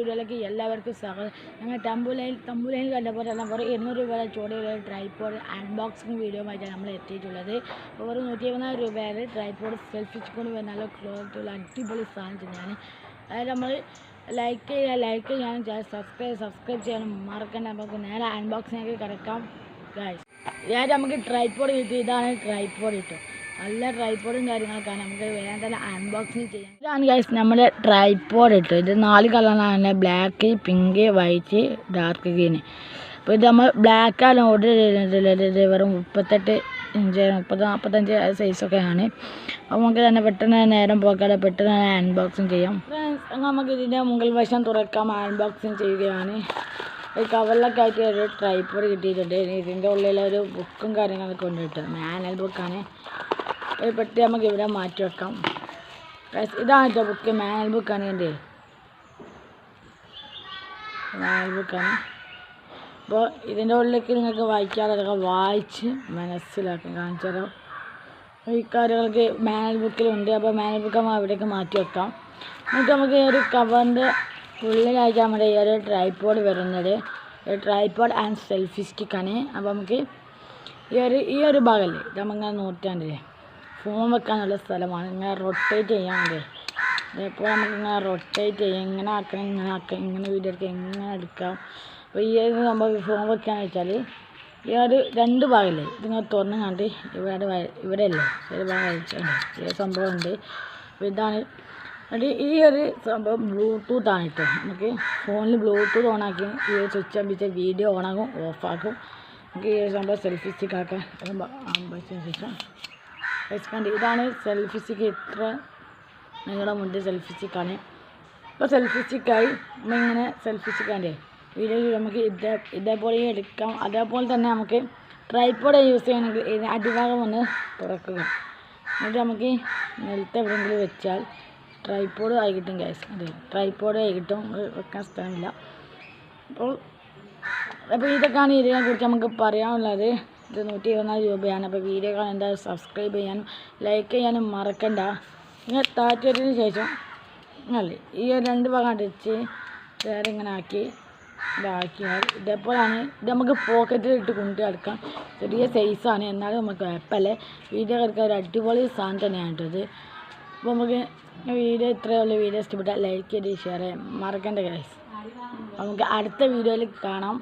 വീഡിയോയിലേക്ക് എല്ലാവർക്കും സ്വാഗതം. ഞങ്ങൾ തമ്പുലയിൽ തമ്പുലയിൽ കണ്ട പോലെ തന്നെ വെറും ഇരുന്നൂറ് രൂപയുടെ ചോടിയുള്ള ട്രൈപ്പോഡ് അൺബോക്സിങ് വീഡിയോ നമ്മൾ എത്തിയിട്ടുള്ളത്. വെറും നൂറ്റി എഴുപതിനായിരം രൂപയുടെ ട്രൈപ്പോഡ് സെൽഫി കൊണ്ട് വരുന്ന ക്ലോത്തുള്ള അടിപൊളി സാധനം തന്നെയാണ്. അതായത് നമ്മൾ ലൈക്ക് ചെയ്യുക ലൈക്ക് ചെയ്യാനും സബ്സ്ക്രൈബ് സബ്സ്ക്രൈബ് ചെയ്യാനും മറക്കണ്ട. നമുക്ക് നേരെ അൺബോക്സിങ്ങിലേക്ക് കിടക്കാം ഗായ്സ് ഞാൻ നമുക്ക് ട്രൈപ്പോഡ് കിട്ടി ഇതാണ് ട്രൈപ്പോഡ് കിട്ടും നല്ല ട്രൈപ്പോഡും കാര്യങ്ങളൊക്കെയാണ് നമുക്ക് തന്നെ അൺബോക്സിങ് ചെയ്യാം. ഇതാണ് ഗൈസ് നമ്മുടെ ട്രൈപ്പോഡ് ഇട്ട് ഇത് നാല് കളറാണ് black pink white dark green അപ്പോൾ ഇത് നമ്മൾ ബ്ലാക്കാണ് ഓർഡർ ചെയ്തിട്ടുള്ളത് ഇത് വെറും മുപ്പത്തെട്ട് ഇഞ്ച് മുപ്പത് നാൽപ്പത്തഞ്ച് സൈസൊക്കെയാണ് അപ്പോൾ നമുക്ക് തന്നെ പെട്ടെന്ന് നേരം പോക്കാതെ പെട്ടെന്ന് തന്നെ അൺബോക്സിങ് ചെയ്യാം. നമുക്ക് ഇതിന്റെ മുകൾ വശം തുറക്കാം. അൺബോക്സിങ് ചെയ്യുകയാണ്. ഒരു കവറിലൊക്കെ ആയിട്ട് ഒരു ട്രൈപ്പോഡ് കിട്ടിയിട്ടുണ്ട്. ഇതിന്റെ ഉള്ളിൽ ഒരു ബുക്കും കാര്യങ്ങളൊക്കെ ഉണ്ട് കിട്ടും. മാനുവൽ ബുക്കാണ് ഒരു പെട്ടി നമുക്ക് ഇവിടെ മാറ്റി വെക്കാം. ഇതാണ് കേട്ടോ ബുക്ക് മാനുവൽ ബുക്കാണ് എന്റെ മാനുവൽ ബുക്കാണ് അപ്പോൾ ഇതിന്റെ ഉള്ളിലേക്ക് നിങ്ങൾക്ക് വായിക്കാതൊക്കെ വായിച്ച് മനസ്സിലാക്കാം. കാണിച്ചു തരാം. ഈ കാര്യങ്ങളൊക്കെ മാനുവൽ ബുക്കിലുണ്ട് അപ്പോൾ മാനുവൽ ബുക്ക് നമ്മൾ അവിടേക്ക് മാറ്റി വെക്കാം. എന്നിട്ട് നമുക്ക് ഈ ഒരു കവറിന്റെ ഉള്ളിലായിട്ട് നമ്മുടെ ഈ ഒരു ട്രൈപ്പോഡ് വരുന്നത്. ഒരു ട്രൈപ്പോഡ് ആൻഡ് സെൽഫി സ്റ്റിക്കാണ് അപ്പോൾ നമുക്ക് ഈ ഒരു ഈ ഒരു ഭാഗമല്ലേ ഇത് നമ്മളിങ്ങനെ നൂറ്റാണ്ടില്ലേ ഫോൺ വെക്കാനുള്ള സ്ഥലമാണ്. ഇങ്ങനെ റൊട്ടേറ്റ് ചെയ്യാൻ മതി അപ്പോൾ നമുക്ക് ഇങ്ങനെ റൊട്ടേറ്റ് ചെയ്യാം. ഇങ്ങനെ ആക്കണം ഇങ്ങനെ ആക്കാം ഇങ്ങനെ വീഡിയോ എടുക്കാം ഇങ്ങനെ എടുക്കാം. അപ്പോൾ ഈ ഒരു ഫോൺ വെക്കാന്ന് വെച്ചാൽ ഈ ഒരു രണ്ട് ഭാഗമില്ലേ ഇതിങ്ങനെ തുറന്ന് കണ്ട് ഇവിടെ ഇവിടെ അല്ലേ ഒരു ഭാഗം വലിച്ചുണ്ട് ഈ സംഭവം ഉണ്ട്. ഇതാണ് ഈ ഒരു സംഭവം ബ്ലൂടൂത്ത് ആണ് കേട്ടോ നമുക്ക് ഫോണിൽ ബ്ലൂടൂത്ത് ഓണാക്കി ഈ ഒരു സ്വിച്ച് അമ്പിച്ച വീഡിയോ ഓണാക്കും ഓഫാക്കും നമുക്ക് ഈ ഒരു സംഭവം സെൽഫി സ്റ്റിക്ക് ആക്കാൻ ശേഷം കണ്ട് ഇതാണ് സെൽഫി സ്റ്റിക്ക് ഇത്ര നീളമുണ്ട് സെൽഫി സ്റ്റിക്കാണ് ഇപ്പോൾ സെൽഫി സ്റ്റിക്കായി നമ്മളിങ്ങനെ സെൽഫി സ്റ്റിക്കാന്റെ വീഡിയോ നമുക്ക് ഇതേ ഇതേപോലെ എടുക്കാം. അതേപോലെ തന്നെ നമുക്ക് ട്രൈപ്പോഡ് യൂസ് ചെയ്യണമെങ്കിൽ ഇതിന് അടിഭാഗം ഒന്ന് തുറക്കുക. എന്നിട്ട് നമുക്ക് നിലത്ത് എവിടെയെങ്കിലും വെച്ചാൽ ട്രൈപ്പോഡ് ആയി കിട്ടും ഗ്യാസ് അതെ ട്രൈപ്പോഡ് ആയി കിട്ടും. വെക്കാൻ സ്ഥലമില്ല. അപ്പോൾ അപ്പോൾ ഇതൊക്കെയാണ് ഇതിനെക്കുറിച്ച് നമുക്ക് പറയാനുള്ളത്. ഇത് നൂറ്റി ഇരുപത്തിനാല് രൂപയാണ്. അപ്പോൾ വീഡിയോ കാണാൻ എന്തായാലും സബ്സ്ക്രൈബ് ചെയ്യാനും ലൈക്ക് ചെയ്യാനും മറക്കണ്ട. ഇങ്ങനെ താറ്റിയതിന് ശേഷം അല്ലേ ഈ രണ്ട് ഭാഗം അടിച്ച് വേറെ ഇങ്ങനെ ആക്കി ഇതാക്കിയാൽ ഇതേപോലെയാണ് ഇത് നമുക്ക് പോക്കറ്റിൽ ഇട്ട് കൊണ്ടു കിടക്കാം ചെറിയ സൈസാണ് എന്നാലും നമുക്ക് കുഴപ്പമല്ലേ. വീഡിയോ കിടക്കാൻ ഒരു അടിപൊളി സാധനം തന്നെയാണ് കേട്ടത് അപ്പോൾ നമുക്ക് വീഡിയോ ഇത്രയേ ഉള്ളൂ. വീഡിയോ ഇഷ്ടപ്പെട്ടാൽ ലൈക്ക് ചെയ്ത് ഷെയർ ചെയ്യാം മറക്കണ്ട ഗൈസ് നമുക്ക് അടുത്ത വീഡിയോയിൽ കാണാം.